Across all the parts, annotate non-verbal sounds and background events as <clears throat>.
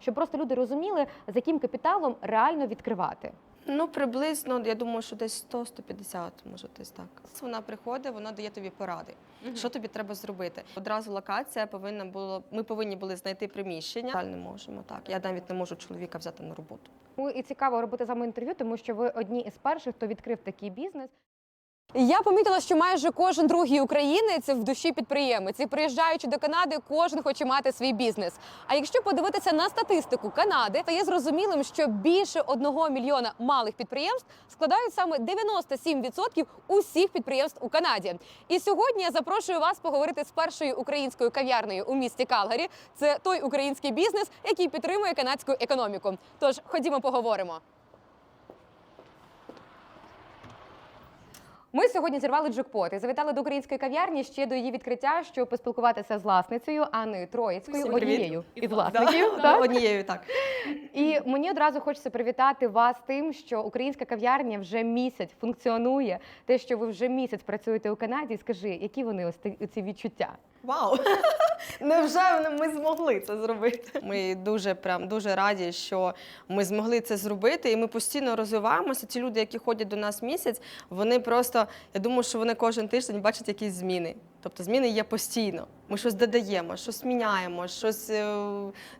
щоб просто люди розуміли, з яким капіталом реально відкривати. Ну, приблизно, я думаю, що десь 100-150, може десь так. Вона приходить, вона дає тобі поради. Що тобі треба зробити? Одразу локація повинна було. Ми повинні були знайти приміщення. Жаль, не можемо так. Я навіть не можу чоловіка взяти на роботу. Ну і цікаво робити з вами інтерв'ю, тому що ви одні із перших, хто відкрив такий бізнес. Я помітила, що майже кожен другий українець в душі підприємець. І приїжджаючи до Канади, кожен хоче мати свій бізнес. А якщо подивитися на статистику Канади, то є зрозумілим, що більше одного мільйона малих підприємств складають саме 97% усіх підприємств у Канаді. І сьогодні я запрошую вас поговорити з першою українською кав'ярнею у місті Калгарі. Це той український бізнес, який підтримує канадську економіку. Тож ходімо поговоримо. Сьогодні зірвали джекпот і завітали до української кав'ярні ще до її відкриття, щоб поспілкуватися з власницею Анною Троїцькою, Всім привіт. однією із власників. Да, так? Однією так. І мені одразу хочеться привітати вас тим, що українська кав'ярня вже місяць функціонує. Те, що ви вже місяць працюєте у Канаді, скажи, які вони ось ті- ці відчуття? Вау! <laughs> Невже ми змогли це зробити? Ми дуже прям дуже раді, що ми змогли це зробити, і ми постійно розвиваємося. Ті люди, які ходять до нас місяць, вони просто я думаю, що вони кожен тиждень бачать якісь зміни. Тобто зміни є постійно. Ми щось додаємо, щось міняємо, щось е,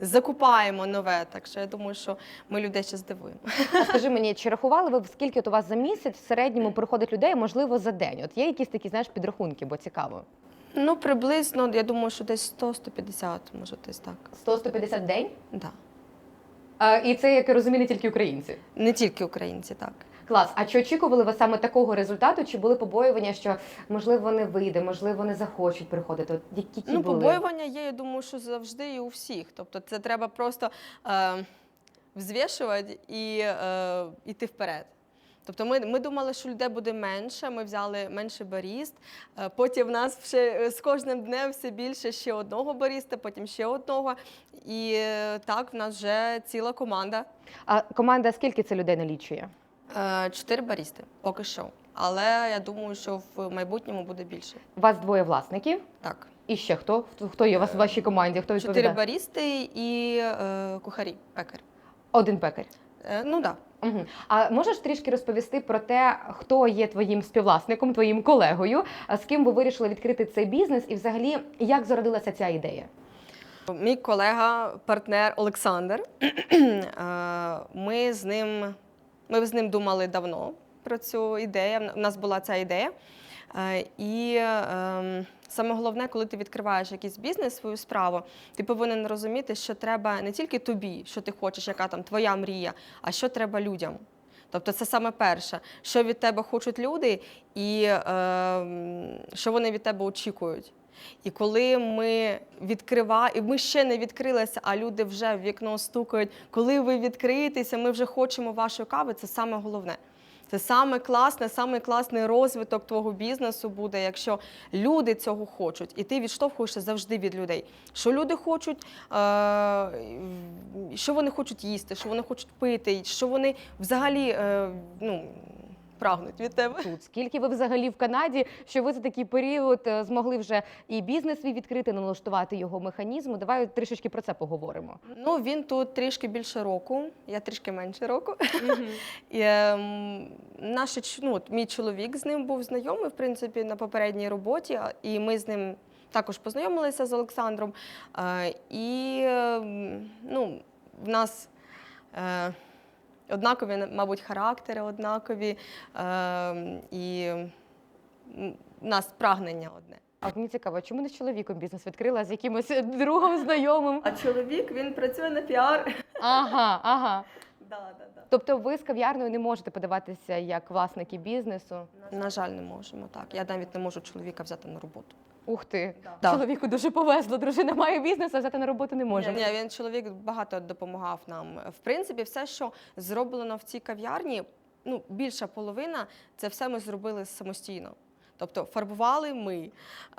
закупаємо нове. Так що я думаю, що ми людей ще здивуємо. А скажи мені, чи рахували ви скільки от у вас за місяць в середньому приходить людей, можливо, за день? От є якісь такі знаєш підрахунки, бо цікаво. Ну, приблизно, я думаю, що десь 100-150, може, десь так. 100-150 в день? Да. І це, як я розумію, не тільки українці. Не тільки українці, так. Клас. А чи очікували ви саме такого результату? Чи були побоювання, що можливо не вийде, можливо, не захочуть приходити? От які Ну, були? побоювання є, я думаю, що завжди і у всіх. Тобто це треба просто е, взвішувати і е, йти вперед. Тобто ми, ми думали, що людей буде менше, ми взяли менше баріст. Е, потім в нас ще е, з кожним днем все більше ще одного баріста, потім ще одного. І е, так, в нас вже ціла команда. А команда скільки це людей налічує? Е, Чотири барісти поки що. Але я думаю, що в майбутньому буде більше. У вас двоє власників. Так. І ще хто? Хто- є у вас в вашій команді? Хто Чотири барісти і е, кухарі, пекар. Один пекар. Е, ну так. Да. Угу. А можеш трішки розповісти про те, хто є твоїм співвласником, твоїм колегою, з ким ви вирішили відкрити цей бізнес, і взагалі як зародилася ця ідея? Мій колега, партнер Олександр. <clears throat> е, Ми з ним ми з ним думали давно про цю ідею. У нас була ця ідея. Е, І ем, саме головне, коли ти відкриваєш якийсь бізнес, свою справу, ти повинен розуміти, що треба не тільки тобі, що ти хочеш, яка там твоя мрія, а що треба людям. Тобто це саме перше, що від тебе хочуть люди, і ем, що вони від тебе очікують. І коли ми відкриваємо, і ми ще не відкрилися, а люди вже в вікно стукають, коли ви відкриєтеся, ми вже хочемо вашої кави, це саме головне. Це саме класне, саме класний розвиток твого бізнесу буде, якщо люди цього хочуть, і ти відштовхуєшся завжди від людей. Що люди хочуть, е, що вони хочуть їсти, що вони хочуть пити, що вони взагалі е, ну, прагнуть від тебе. Тут скільки ви взагалі в Канаді, що ви за такий період е, змогли вже і бізнес свій відкрити, налаштувати його механізму? Давай трішечки про це поговоримо. Ну, він тут трішки більше року, я трішки менше року. <laughs> І, ем, ну, мій чоловік з ним був знайомий, в принципі, на попередній роботі, і ми з ним також познайомилися з Олександром. Е, і ем, ну, в нас е, однакові, мабуть, характери, однакові, ем, і в нас прагнення одне. А от мені цікаво, чому не з чоловіком бізнес відкрила, а з якимось е, другом знайомим? А чоловік він працює на піар. Ага, ага. Да, да, да. Тобто ви з кав'ярнею не можете подаватися як власники бізнесу. На жаль, не можемо так. Я навіть не можу чоловіка взяти на роботу. Ух ти, Да. чоловіку дуже повезло, дружина має бізнес, а взяти на роботу не може. Ні, він чоловік багато допомагав нам. В принципі, все, що зроблено в цій кав'ярні, ну більша половина, це все ми зробили самостійно. Тобто фарбували ми.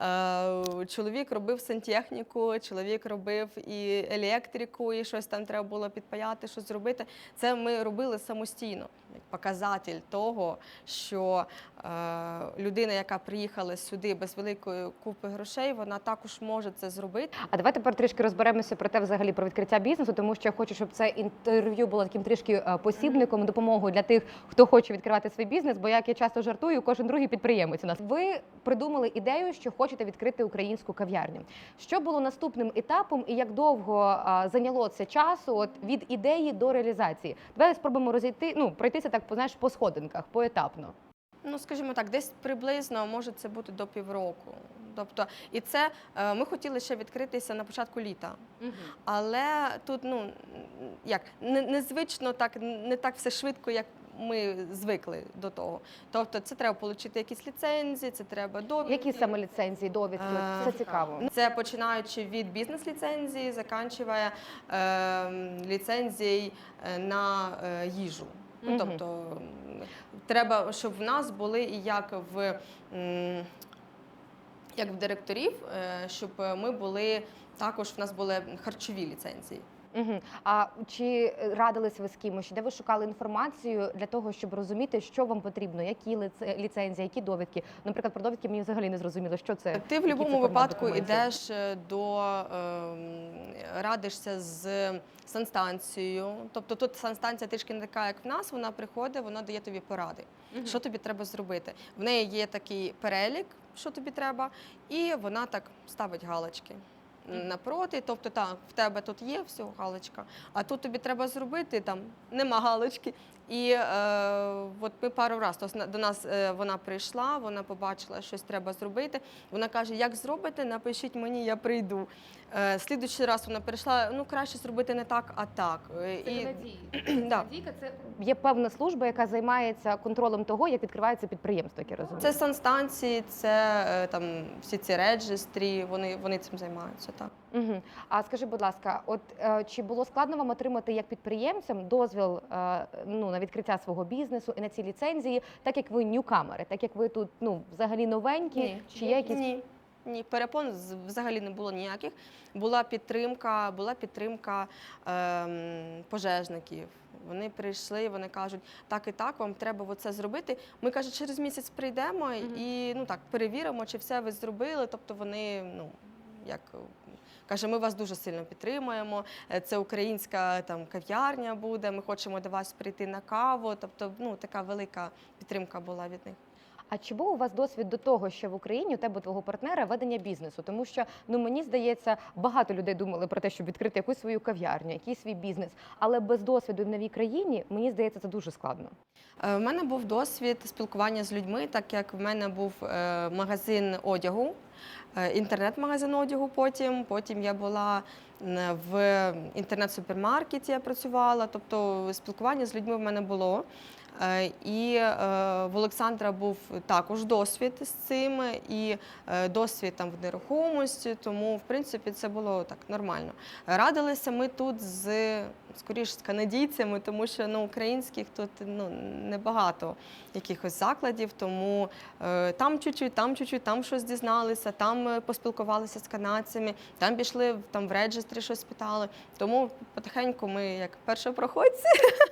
Е, Чоловік робив сантехніку, чоловік робив і електрику, і щось там треба було підпаяти, щось зробити. Це ми робили самостійно, показатель того, що е, людина, яка приїхала сюди без великої купи грошей, вона також може це зробити. А давайте тепер трішки розберемося про те, взагалі про відкриття бізнесу, тому що я хочу, щоб це інтерв'ю було таким трішки е, посібником, допомогою для тих, хто хоче відкривати свій бізнес. Бо як я часто жартую, кожен другий підприємець у нас. Ви придумали ідею, що хочете відкрити українську кав'ярню. Що було наступним етапом, і як довго зайняло це часу от від ідеї до реалізації? Давай спробуємо розійти, ну пройтися так, знаєш, по сходинках, поетапно. Ну, скажімо так, десь приблизно може це бути до півроку. Тобто, і це е, ми хотіли ще відкритися на початку літа. Але тут ну як незвично так, не так все швидко, як ми звикли до того. Тобто, це треба отримати якісь ліцензії, це треба довідки. Які саме ліцензії, довідки? Е, Це цікаво. Це починаючи від бізнес-ліцензії, заканчує е, ліцензій е, на е, їжу. Ну, тобто треба, щоб в нас були і як в як в директорів, е, щоб ми були також в нас були харчові ліцензії. Угу. А чи радились ви з кимось? Де ви шукали інформацію для того, щоб розуміти, що вам потрібно, які ліцензії, які довідки? Наприклад, про довідки мені взагалі не зрозуміло, що це. Ти в будь-якому випадку йдеш е, до ем, радишся з санстанцією. Тобто тут санстанція трішки не така, як в нас. Вона приходить, вона дає тобі поради. Мгм. Що тобі треба зробити? В неї є такий перелік, що тобі треба, і вона так ставить галочки. Напроти, тобто так, в тебе тут є все, галочка, а тут тобі треба зробити, там нема галочки. І е, от ми пару разів до нас е, вона прийшла, вона побачила, щось треба зробити. Вона каже: як зробите, напишіть мені, я прийду. Е, слідуючий раз вона прийшла, ну краще зробити не так, а так. Е, <clears throat> да. це є певна служба, яка займається контролем того, як відкривається підприємство, яке розумію. Це санстанції, це е, там всі ці реджестрі, вони, вони цим займаються. Так. Угу. А скажи, будь ласка, от е, чи було складно вам отримати як підприємцям дозвіл е, ну, на відкриття свого бізнесу і на ці ліцензії, так як ви ньюкамери, так як ви тут ну взагалі новенькі? Чи є якісь Ні. Ні, перепон взагалі не було ніяких. Була підтримка, була підтримка ем, пожежників. Вони прийшли, вони кажуть, так і так, вам треба оце зробити. Ми каже, через місяць прийдемо і ну так перевіримо, чи все ви зробили. Тобто вони, ну як каже, ми вас дуже сильно підтримуємо. е, Це українська там кав'ярня буде. Ми хочемо до вас прийти на каву. Тобто, ну така велика підтримка була від них. А чи був у вас досвід до того, що в Україні у тебе твого партнера ведення бізнесу? Тому що ну мені здається, багато людей думали про те, щоб відкрити якусь свою кав'ярню, якийсь свій бізнес, але без досвіду в новій країні мені здається, це дуже складно. Е, В мене був досвід спілкування з людьми, так як в мене був е, магазин одягу, е, інтернет-магазин одягу. Потім потім я була в інтернет-супермаркеті, я працювала. Тобто спілкування з людьми в мене було. Е, І е, в Олександра був також досвід з цим, і е, досвід там в нерухомості, тому в принципі це було так нормально. Радилися ми тут з скоріш з канадійцями, тому що ну, українських тут ну, небагато якихось закладів, тому там чуть-чуть, там чуть-чуть, там щось дізналися, там поспілкувалися з канадцями, там пішли там в реджестрі щось питали. Тому потихеньку ми як першопроходці. <laughs>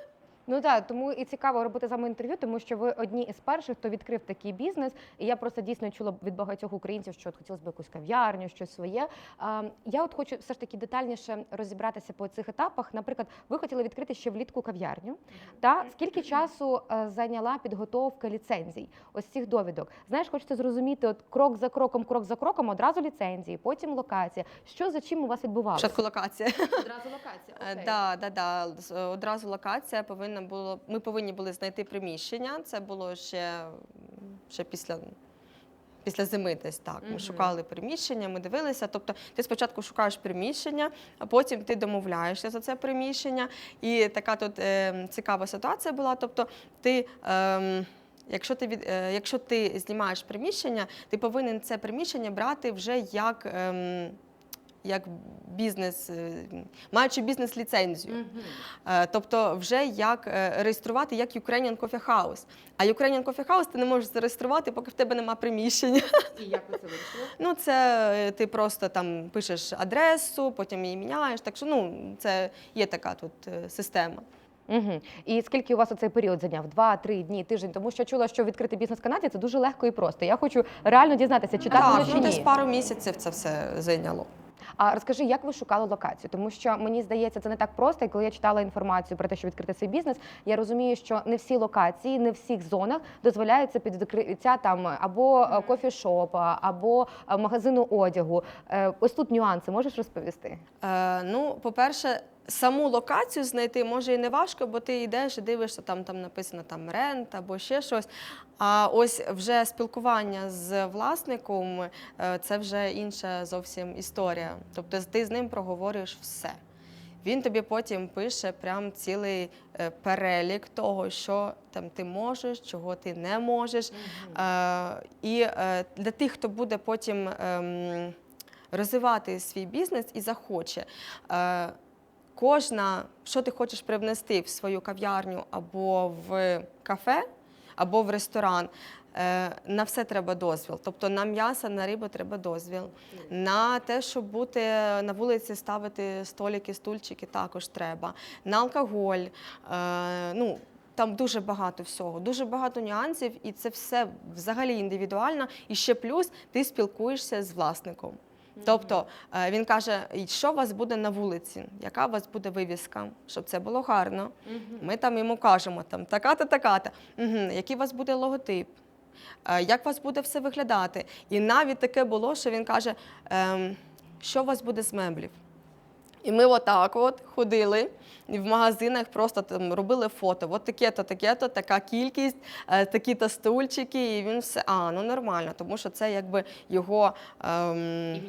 Ну так, тому і цікаво робити з вами інтерв'ю, тому що ви одні із перших, хто відкрив такий бізнес. І я просто дійсно чула від багатьох українців, що от хотілося б якусь кав'ярню, щось своє. А, я от хочу все ж таки детальніше розібратися по цих етапах. Наприклад, ви хотіли відкрити ще влітку кав'ярню. Та скільки часу е, зайняла підготовка ліцензій? Ось цих довідок. Знаєш, хочеться зрозуміти, от крок за кроком, крок за кроком, одразу ліцензії, потім локація. Що за чим у вас відбувалося? Спочатку локація. Одразу локація. <laughs> Е, Да, да, да. Е, Одразу локація повинна було. Ми повинні були знайти приміщення. Це було ще, ще після. Після зими десь так. Ми Мгм. шукали приміщення, ми дивилися. Тобто ти спочатку шукаєш приміщення, а потім ти домовляєшся за це приміщення. І така тут е, цікава ситуація була. Тобто, ти. Е, Якщо ти від, е, якщо ти знімаєш приміщення, ти повинен це приміщення брати вже як ем, як бізнес, е, маючи бізнес-ліцензію. Е, Тобто, вже як е, реєструвати як Ukrainian Coffee House. А Ukrainian Coffee House ти не можеш зареєструвати, поки в тебе нема приміщення. І як ви це вирішили? Ну, це ти просто там пишеш адресу, потім її міняєш. Так що ну, це є така тут система. Угу. І скільки у вас оцей період зайняв? Два-три дні, тиждень? Тому що чула, що відкрити бізнес в Канаді це дуже легко і просто. Я хочу реально дізнатися, чи так, воно чи ну, ні. десь пару місяців це все зайняло. А розкажи, як ви шукали локацію? Тому що мені здається, це не так просто. І коли я читала інформацію про те, що відкрити свій бізнес, я розумію, що не всі локації, не в всіх зонах дозволяється під відкриття там або е, кофішопа, або е, магазину одягу. Е, Ось тут нюанси можеш розповісти? Е, ну, по-перше, саму локацію знайти може і не важко, бо ти йдеш і дивишся, там, там написано там рент або ще щось. А ось вже спілкування з власником е, це вже інша зовсім історія. Тобто ти з ним проговорюєш все. Він тобі потім пише прям цілий е, перелік того, що там ти можеш, чого ти не можеш. Е, і е, для тих, хто буде потім ем, розвивати свій бізнес і захоче. Кожна, що ти хочеш привнести в свою кав'ярню або в кафе, або в ресторан, е, на все треба дозвіл. Тобто на м'ясо, на рибу треба дозвіл. На те, щоб бути на вулиці, ставити столики, стульчики, також треба. На алкоголь. Е, ну, там дуже багато всього, дуже багато нюансів, і це все взагалі індивідуально. І ще плюс ти спілкуєшся з власником. Тобто е, він каже, що у вас буде на вулиці, яка у вас буде вивіска, щоб це було гарно. Ми там йому кажемо, там така-та, така-та, угу, який у вас буде логотип, е, як у вас буде все виглядати. І навіть таке було, що він каже, ем, що у вас буде з меблів. І ми отак от ходили в магазинах, просто там робили фото. От таке-то, таке-то, така кількість, е, такі-то стульчики, і він все, а, ну нормально, тому що це якби його, ем,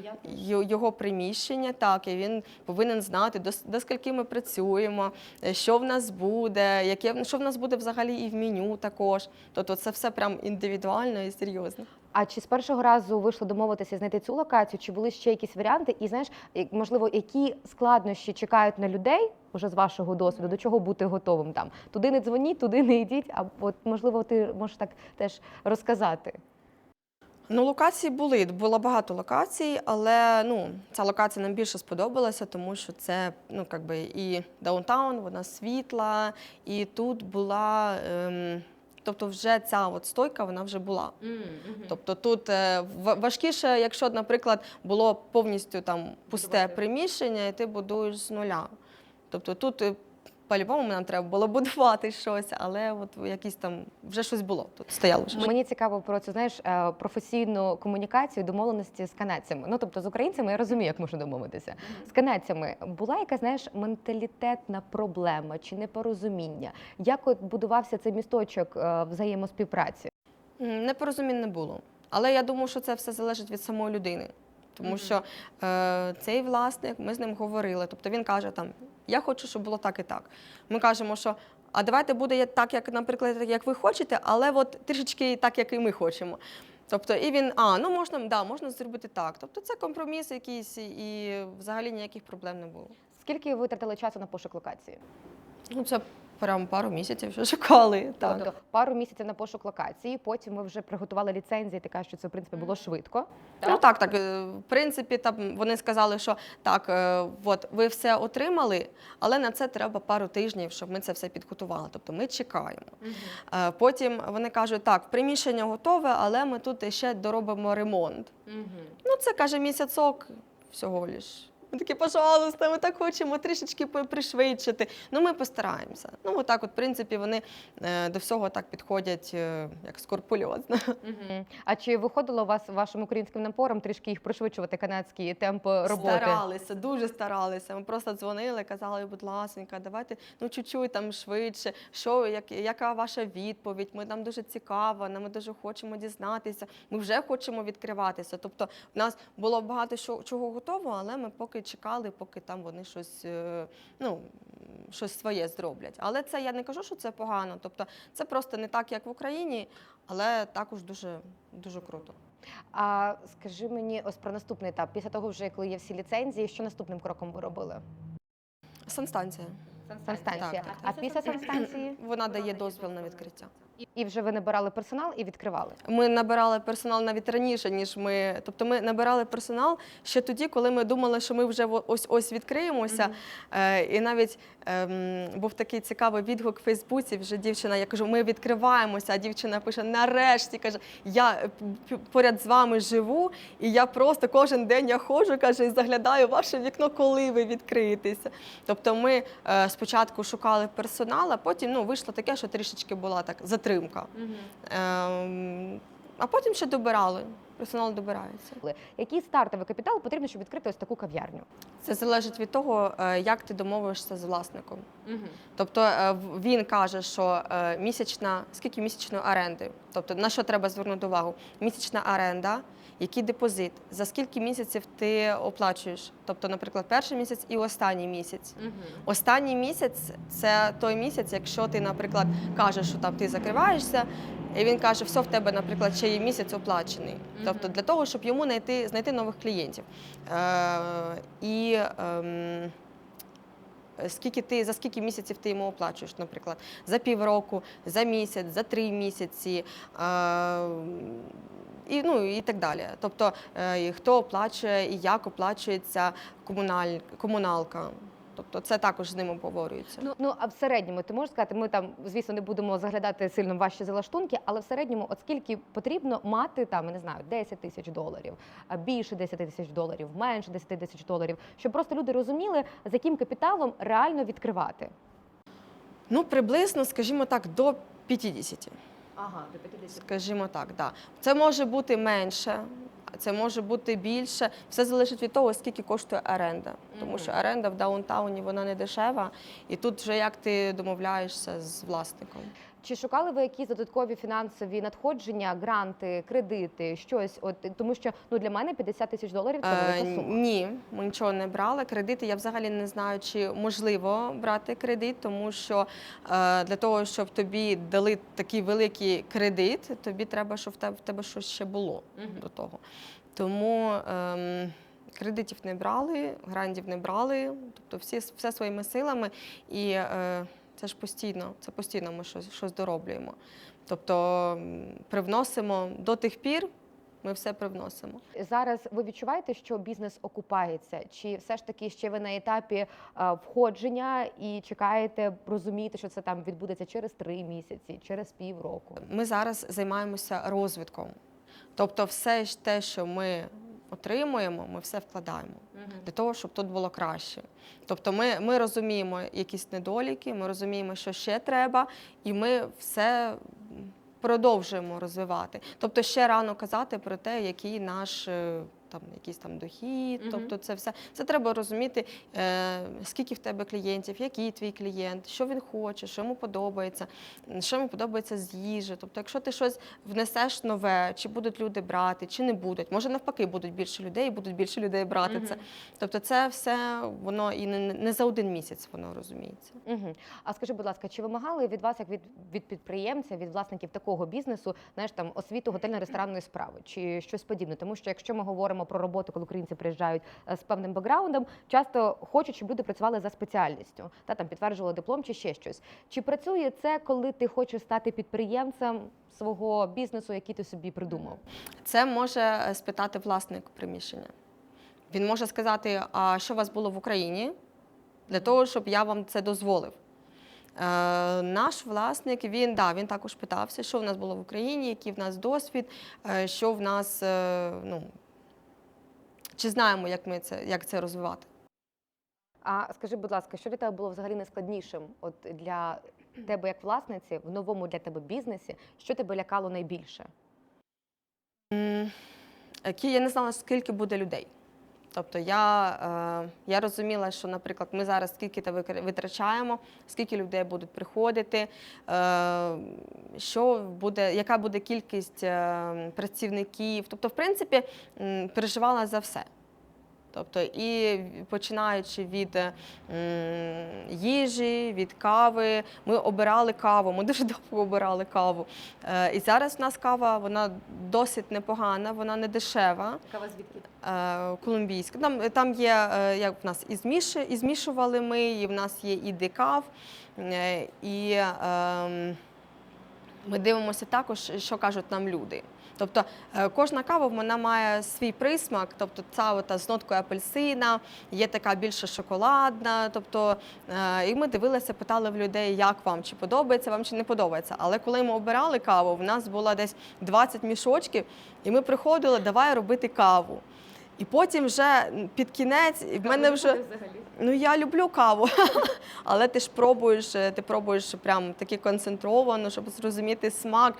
його приміщення, так, і він повинен знати, до, до скільки ми працюємо, е, що в нас буде, яке, що в нас буде взагалі і в меню також. Тобто це все прям індивідуально і серйозно. А чи з першого разу вийшло домовитися знайти цю локацію? Чи були ще якісь варіанти? І знаєш, можливо, які складнощі чекають на людей уже з вашого досвіду, до чого бути готовим там? Туди не дзвоніть, туди не йдіть. А от можливо, ти можеш так теж розказати. Ну, локації були, було багато локацій, але ну, ця локація нам більше сподобалася, тому що це ну, как би, і даунтаун, вона світла, і тут була. Ем, тобто, вже ця от стойка вона вже була. Тобто тут е, ва- важкіше, якщо, наприклад, було повністю там пусте приміщення, і ти будуєш з нуля. Тобто тут е, по-любому нам треба було будувати щось, але от якісь там вже щось було. Тут стояло вже. Мені цікаво про цю знаєш е, професійну комунікацію, домовленості з канадцями. Ну тобто з українцями я розумію, як можна домовитися. З канадцями була якась знаєш менталітетна проблема чи непорозуміння? Як от будувався цей місточок е, взаємоспівпраці? Непорозумінь не було. Але я думаю, що це все залежить від самої людини. Тому що е, цей власник, ми з ним говорили. Тобто він каже, там, я хочу, щоб було так і так. Ми кажемо, що а давайте буде так, як, наприклад, як ви хочете, але от трішечки так, як і ми хочемо. Тобто, і він, а, ну можна, да, можна зробити так. Тобто це компроміс якийсь, і взагалі ніяких проблем не було. Скільки ви витратили часу на пошук локації? Ну, це прям пару місяців вже шукали. Так. Тобто пару місяців на пошук локації. Потім ми вже приготували ліцензії. Ти кажеш, що це в принципі було швидко. Ну так, так. е, В принципі, там вони сказали, що так, е, от ви все отримали, але на це треба пару тижнів, щоб ми це все підготували. Тобто ми чекаємо. Е, Потім вони кажуть, так, приміщення готове, але ми тут ще доробимо ремонт. Ну, це каже місяцок всього лиш. Ми такі, пожалуйста, ми так хочемо трішечки пришвидшити. Ну, ми постараємося. Ну, отак, от, в принципі, вони е, до всього так підходять, е, як скорпульозно. А чи виходило у вас вашим українським напором трішки їх пришвидшувати канадські темпи роботи? Старалися, дуже старалися. Ми просто дзвонили, казали, будь ласка, давайте ну чуть-чуть там швидше. Що, як, яка ваша відповідь? Ми нам дуже цікаво, нам ми дуже хочемо дізнатися. Ми вже хочемо відкриватися. Тобто, в нас було багато що, чого готово, але ми поки чекали, поки там вони щось, е, ну, щось своє зроблять. Але це я не кажу, що це погано. Тобто, це просто не так, як в Україні, але також дуже, дуже круто. А скажи мені ось про наступний етап. Після того, вже коли є всі ліцензії, що наступним кроком ви робили? Санстанція. Санстанція. Так, так. А після санстанції? Вона дає дозвіл на відкриття. І вже ви набирали персонал і відкривали. Ми набирали персонал навіть раніше, ніж ми. Тобто ми набирали персонал ще тоді, коли ми думали, що ми вже ось ось відкриємося. Е, і навіть ем, був такий цікавий відгук в Фейсбуці. Вже дівчина, я кажу, ми відкриваємося. А дівчина пише: нарешті каже, я е, поряд з вами живу, і я просто кожен день я ходжу, каже, і заглядаю ваше вікно, коли ви відкриєтеся. Тобто ми е, спочатку шукали персонал, а потім ну, вийшло таке, що трішечки була так затримка. Ем, а потім ще добирали. Персонал добирається. Який стартовий капітал потрібно, щоб відкрити ось таку кав'ярню? Це залежить від того, е, як ти домовишся з власником. Тобто е, в- він каже, що е, місячна, скільки місячної оренди, тобто на що треба звернути увагу? Місячна оренда, який депозит, за скільки місяців ти оплачуєш? Тобто, наприклад, перший місяць і останній місяць. Останній місяць це той місяць, якщо ти, наприклад, кажеш, що там ти закриваєшся, і він каже, все в тебе, наприклад, ще є місяць оплачений. Тобто для того, щоб йому знайти, знайти нових клієнтів. Е, і ем, скільки ти, за скільки місяців ти йому оплачуєш, наприклад, за півроку, за місяць, за три місяці. Е, і, ну, і так далі. Тобто, е, і хто оплачує і як оплачується комуналь, комуналка. Тобто це також з ним обговорюється. Ну, ну а в середньому ти можеш сказати, ми там, звісно, не будемо заглядати сильно в ваші залаштунки, але в середньому, от скільки потрібно мати там, я не знаю, 10 тисяч доларів, більше 10 тисяч доларів, менше 10 тисяч доларів, щоб просто люди розуміли, з яким капіталом реально відкривати. Ну, приблизно, скажімо так, до 50. Ага, до 50. Скажімо так, да. Це може бути менше, це може бути більше. Все залежить від того, скільки коштує оренда. Тому що оренда в даунтауні вона не дешева, і тут вже як ти домовляєшся з власником. Чи шукали ви якісь додаткові фінансові надходження, гранти, кредити, щось? От тому, що ну для мене 50 тисяч доларів це Е, велика сума. ні, ми нічого не брали. Кредити я взагалі не знаю, чи можливо брати кредит, тому що е, для того, щоб тобі дали такий великий кредит, тобі треба, щоб в тебе, в тебе щось ще було до того. Тому ем, кредитів не брали, грантів не брали, тобто всі, все своїми силами. І е, це ж постійно, це постійно ми щось, щось дороблюємо. Тобто привносимо до тих пір, ми все привносимо. Зараз ви відчуваєте, що бізнес окупається? Чи все ж таки ще ви на етапі а, входження і чекаєте, розумієте, що це там відбудеться через три місяці, через півроку? Ми зараз займаємося розвитком. Тобто, все ж те, що ми отримуємо, ми все вкладаємо для того, щоб тут було краще. Тобто, ми, ми розуміємо якісь недоліки, ми розуміємо, що ще треба, і ми все продовжуємо розвивати. Тобто, ще рано казати про те, який наш. Там якийсь там дохід, Мгм. тобто це все це треба розуміти, е, скільки в тебе клієнтів, який твій клієнт, що він хоче, що йому подобається, що йому подобається з їжі. Тобто, якщо ти щось внесеш нове, чи будуть люди брати, чи не будуть. Може навпаки, будуть більше людей, і будуть більше людей брати це. Тобто, це все воно і не, не за один місяць воно розуміється. Угу. А скажи, будь ласка, чи вимагали від вас, як від, від підприємця, від власників такого бізнесу, знаєш, там освіту готельно-ресторанної справи чи щось подібне? Тому що якщо ми говоримо про роботу, коли українці приїжджають е, з певним бекграундом, часто хочуть, щоб люди працювали за спеціальністю, та там підтверджували диплом чи ще щось. Чи працює це, коли ти хочеш стати підприємцем свого бізнесу, який ти собі придумав? Це може е, спитати власник приміщення. Він може сказати, а що у вас було в Україні, для того, щоб я вам це дозволив. Е, наш власник, він, да, він також питався, що в нас було в Україні, який в нас досвід, е, що в нас, е, ну, чи знаємо, як ми це, як це розвивати. А скажи, будь ласка, що для тебе було взагалі найскладнішим? От для тебе як власниці в новому для тебе бізнесі, що тебе лякало найбільше? Я не знала, скільки буде людей. Тобто я, е, я розуміла, що, наприклад, ми зараз скільки то витрачаємо, скільки людей будуть приходити, е, що буде, яка буде кількість е, працівників. Тобто, в принципі, переживала за все. Тобто, і починаючи від е, їжі, від кави, ми обирали каву. Ми <laughs> дуже довго обирали каву. Е, І зараз в нас кава вона досить непогана, вона не дешева. Кава звідки? Е, Колумбійська. Там, там є, як в нас і, зміши, і змішували ми, і в нас є і декав, і ем, ми дивимося також, що кажуть нам люди. Тобто е, кожна кава вона має свій присмак, тобто ця ота з ноткою апельсина, є така більше шоколадна. Тобто, е, і ми дивилися, питали в людей, як вам, чи подобається вам, чи не подобається. Але коли ми обирали каву, в нас було десь 20 мішочків, і ми приходили, давай робити каву. І потім вже під кінець, і в мене вже. Ну я люблю каву, <laughs> але ти ж пробуєш, е, ти пробуєш прям таки концентровано, щоб зрозуміти смак.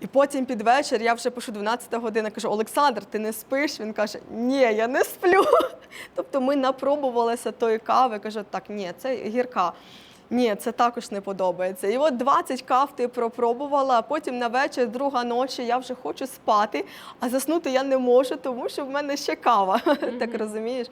І потім під вечір я вже пишу 12 година, кажу, Олександр, ти не спиш? Він каже, ні, я не сплю. <laughs> Тобто ми напробувалися тої кави. Кажу, так, ні, це гірка. Ні, це також не подобається. І от 20 кав ти пропробувала, а потім на вечір, друга ночі, я вже хочу спати, а заснути я не можу, тому що в мене ще кава. <laughs> так розумієш?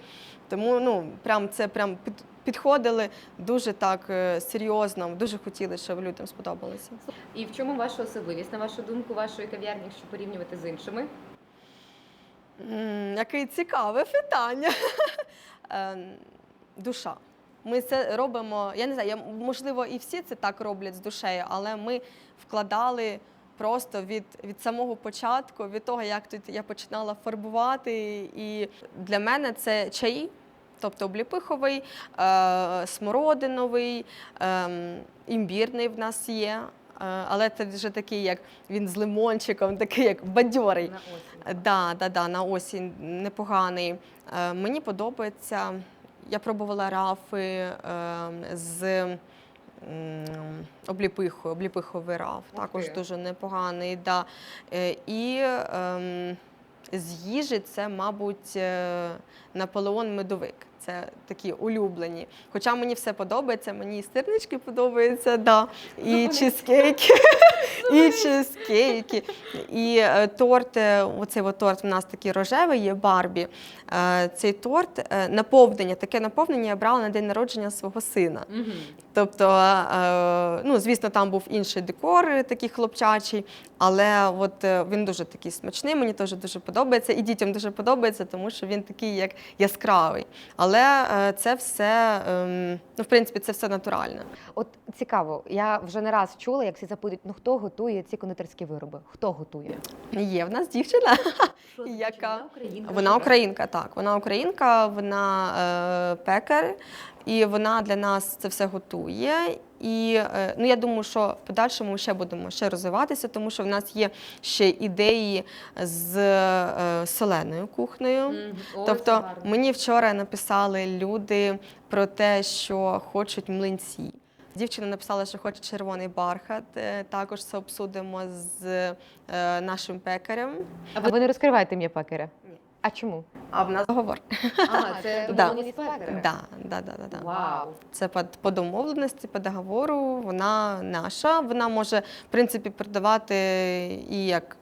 Тому ну, прям це прям підходили дуже так е, серйозно, дуже хотіли, щоб людям сподобалося. І в чому ваша особливість, на вашу думку, вашої кав'ярні, якщо порівнювати з іншими? М, Яке цікаве питання. <laughs> Ем, Душа. Ми це робимо, я не знаю, я, можливо, і всі це так роблять з душею, але ми вкладали просто від, від самого початку, від того, як тут я починала фарбувати. І для мене це чаї, тобто обліпиховий, е, смородиновий, е, імбірний в нас є. е, Але це вже такий, як він з лимончиком, <laughs> такий як бадьорий. На осінь. Да, да, да, на осінь непоганий. Е, мені подобається. Я пробувала рафи е, з обліпихою, обліпиховий раф, також дуже непоганий. Да. І ем, з їжі це, мабуть, е, Наполеон медовик. Це такі улюблені. Хоча мені все подобається, мені і сирнички подобаються, да, і <laughs> чизкейки, і чизкейки, і торт. е, Оцей от торт у нас такий рожевий є Барбі. Е, Цей торт е, наповнення, таке наповнення я брала на день народження свого сина. Тобто, ну, звісно, там був інший декор, такий хлопчачий, але от він дуже такий смачний, мені теж дуже подобається, і дітям дуже подобається, тому що він такий як яскравий. Але е, це все, ем, ну, в принципі, це все натуральне. От цікаво, я вже не раз чула, як всі запитують, ну хто готує ці кондитерські вироби? Хто готує? Є в нас дівчина. <laughs> Яка? Вона українка, так. Вона українка, вона е, пекар, і вона для нас це все готує. І е, ну, я думаю, що в подальшому ми ще будемо ще розвиватися, тому що в нас є ще ідеї з е, соленою кухнею. Тобто мені вчора написали люди про те, що хочуть млинці. Дівчина написала, що хоче червоний бархат. Е, Також це обсудимо з е, нашим пекарем. А ви не розкриваєте ім'я пекаря? Ні. А чому? А в нас договор. А, це <laughs> Да. домовленість пекаря? Да, да, да, да, да. Вау. Це по, по домовленості, по договору. Вона наша. Вона може в принципі продавати і як.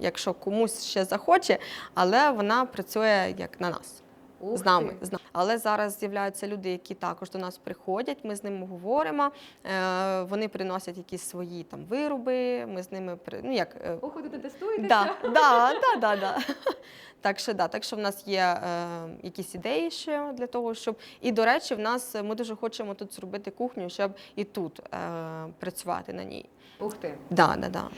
Якщо комусь ще захоче, але вона працює як на нас Ух з нами. ти. Але зараз з'являються люди, які також до нас приходять. Ми з ними говоримо. Е, вони приносять якісь свої там вироби. Ми з ними ну як е, Походите, тестуєтеся? Да, да, да, да, да. <laughs> Так що да, так що в нас є е, якісь ідеї ще для того, щоб і до речі, в нас ми дуже хочемо тут зробити кухню, щоб і тут е, працювати на ній. Ух ти. Да, да, да.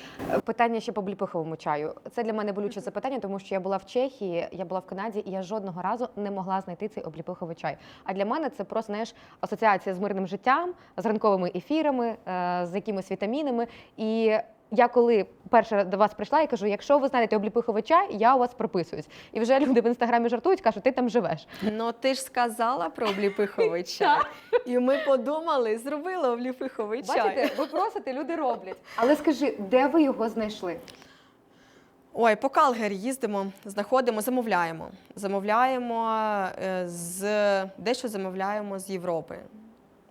Питання ще по бліпиховому чаю. Це для мене болюче запитання, тому що я була в Чехії, я була в Канаді, і я жодного разу не могла знайти цей обліпиховий чай. А для мене це просто знаєш асоціація з мирним життям, з ранковими ефірами, е, з якимись вітамінами. І я коли перше до вас прийшла, я кажу: якщо ви знаєте обліпиховий чай, я у вас прописуюсь. І вже люди в інстаграмі жартують, кажуть, ти там живеш. Ну ти ж сказала про обліпиховий чай. <laughs> І ми подумали, зробили обліпиховий чай. Бачите, ви просите, люди роблять. Але скажи, де ви його знайшли? Ой, по Калгері їздимо, знаходимо, замовляємо. Замовляємо е, з дещо замовляємо з Європи.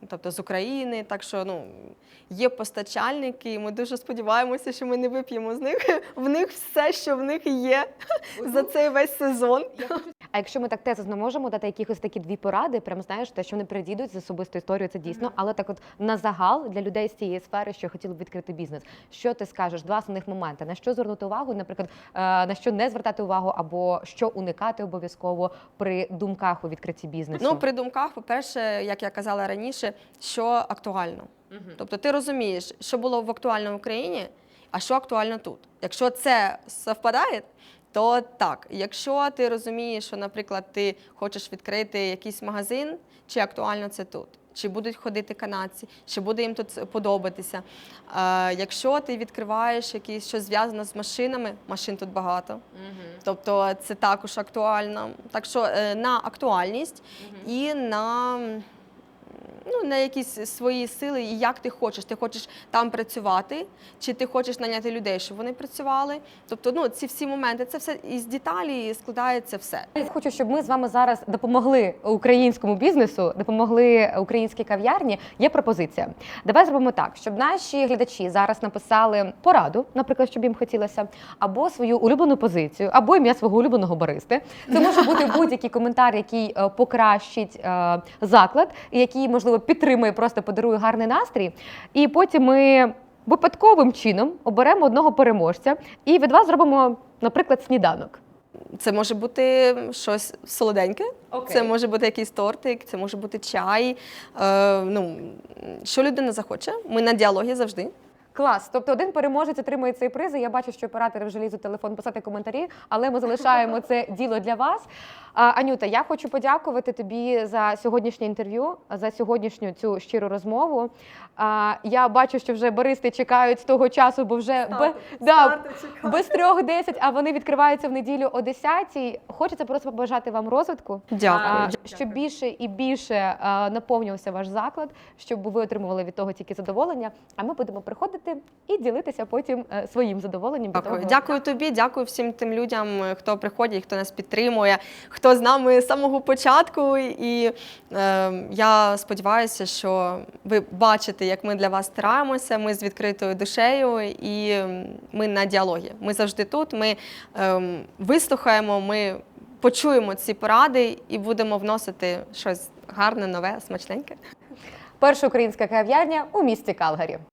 Тобто з України. Так що ну, є постачальники, і ми дуже сподіваємося, що ми не вип'ємо з них <laughs> в них все, що в них є <laughs> за цей весь сезон. А якщо ми так тезисно можемо дати якихось такі дві поради, прям знаєш, те, що вони перейдуть з особистою історією, це дійсно. Але так, от на загал для людей з цієї сфери, що хотіли б відкрити бізнес. Що ти скажеш? Два основних моменти: на що звернути увагу, наприклад, е, на що не звертати увагу, або що уникати обов'язково при думках у відкритті бізнесу. Ну, при думках, по-перше, як я казала раніше, що актуально. Тобто ти розумієш, що було в актуально в Україні, а що актуально тут. Якщо це совпадає, то так. Якщо ти розумієш, що, наприклад, ти хочеш відкрити якийсь магазин, чи актуально це тут, чи будуть ходити канадці, чи буде їм тут подобатися. Е, якщо ти відкриваєш якісь що зв'язане з машинами, машин тут багато. Тобто це також актуально. Так що е, на актуальність і на, ну, на якісь свої сили, і як ти хочеш. Ти хочеш там працювати, чи ти хочеш наняти людей, щоб вони працювали. Тобто, ну, ці всі моменти, це все із деталі складається все. Я хочу, щоб ми з вами зараз допомогли українському бізнесу, допомогли українській кав'ярні. Є пропозиція. Давай зробимо так, щоб наші глядачі зараз написали пораду, наприклад, щоб їм хотілося, або свою улюблену позицію, або ім'я свого улюбленого баристи. Це може бути <laughs> будь-який коментар, який е, покращить е, заклад, який, можливо, підтримує, просто подарує гарний настрій. І потім ми. Випадковим чином оберемо одного переможця і від вас зробимо, наприклад, сніданок. Це може бути щось солоденьке, Окей. це може бути якийсь тортик, це може бути чай. Е, ну, що людина захоче. Ми на діалогі завжди. Клас. Тобто один переможець отримує цей приз. і Я бачу, що оператори вже лізуть телефон писати коментарі, але ми залишаємо це діло для вас. Анюта, я хочу подякувати тобі за сьогоднішнє інтерв'ю, за сьогоднішню цю щиру розмову. Я бачу, що вже баристи чекають з того часу, бо вже бе- да, без трьох десять, а вони відкриваються в неділю о 10 Хочеться просто побажати вам розвитку. Дякую. Щоб більше і більше наповнювався ваш заклад, щоб ви отримували від того тільки задоволення. А ми будемо приходити і ділитися потім е, своїм задоволенням. Дякую. того. Дякую тобі, дякую всім тим людям, е, хто приходить, хто нас підтримує, хто з нами з самого початку. І е, я сподіваюся, що ви бачите, як ми для вас стараємося. Ми з відкритою душею і ми на діалогі. Ми завжди тут. Ми е, вислухаємо, ми почуємо ці поради і будемо вносити щось гарне, нове, смачненьке. Перша українська кав'ярня у місті Калгарі.